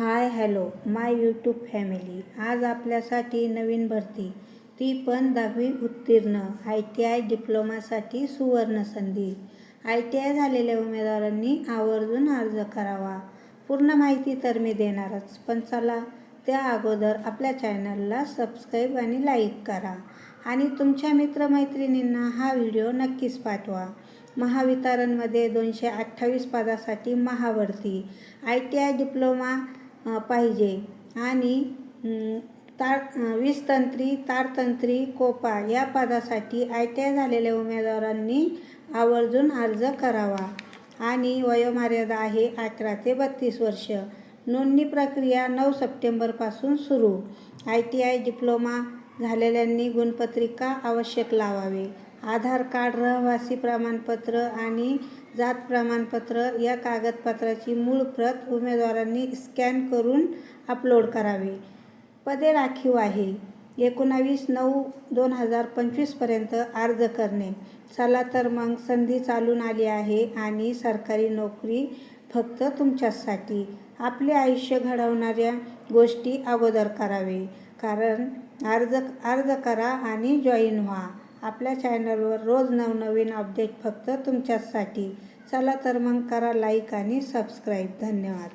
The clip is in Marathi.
Hi hello my YouTube family. आज आपल्यासाठी नवीन भरती. ती पण दहावी उत्तीर्ण. आय टी आय डिप्लोमासाठी सुवर्ण संधी. आय टी आय झालेल्या उमेदवारांनी आवर्जून अर्ज करावा. पूर्ण माहिती तर मी देणारच. पण चला त्या अगोदर आपल्या चॅनलला सबस्क्राईब आणि लाईक करा. आणि तुमच्या मित्रमैत्रिणींना हा व्हिडिओ नक्कीच पाठवा. महावितरणमध्ये दोनशे अठ्ठावीस पदासाठी महाभरती. आय टी आय डिप्लोमा पाहिजे. आणि तार वीजतंत्री वीसतंत्री तारतंत्री कोपा या पदासाठी आय टी आय झालेल्या उमेदवारांनी आवर्जून अर्ज करावा. आणि वयोमर्यादा आहे अठरा ते बत्तीस वर्ष. नोंदणी प्रक्रिया नऊ सप्टेंबरपासून सुरू. आय टी आय डिप्लोमा झालेल्यांनी गुणपत्रिका आवश्यक लावावे. आधार कार्ड रहिवासी प्रमाणपत्र आणि जात प्रमाणपत्र या कागदपत्राची मूळ प्रत उमेदवारांनी स्कॅन करून अपलोड करावे. पदे राखीव आहे. एकोणावीस नऊ दोन हजार पंचवीसपर्यंत अर्ज करणे. चला तर मग संधी चालून आली आहे आणि सरकारी नोकरी फक्त तुमच्यासाठी आपले आयुष्य घडवणाऱ्या गोष्टी अगोदर करावे. कारण अर्ज अर्ज करा आणि जॉईन व्हा. आपल्या चॅनलवर रोज नवनवीन अपडेट फक्त तुमच्याचसाठी. चला तर मग करा लाईक आणि सबस्क्राईब धन्यवाद.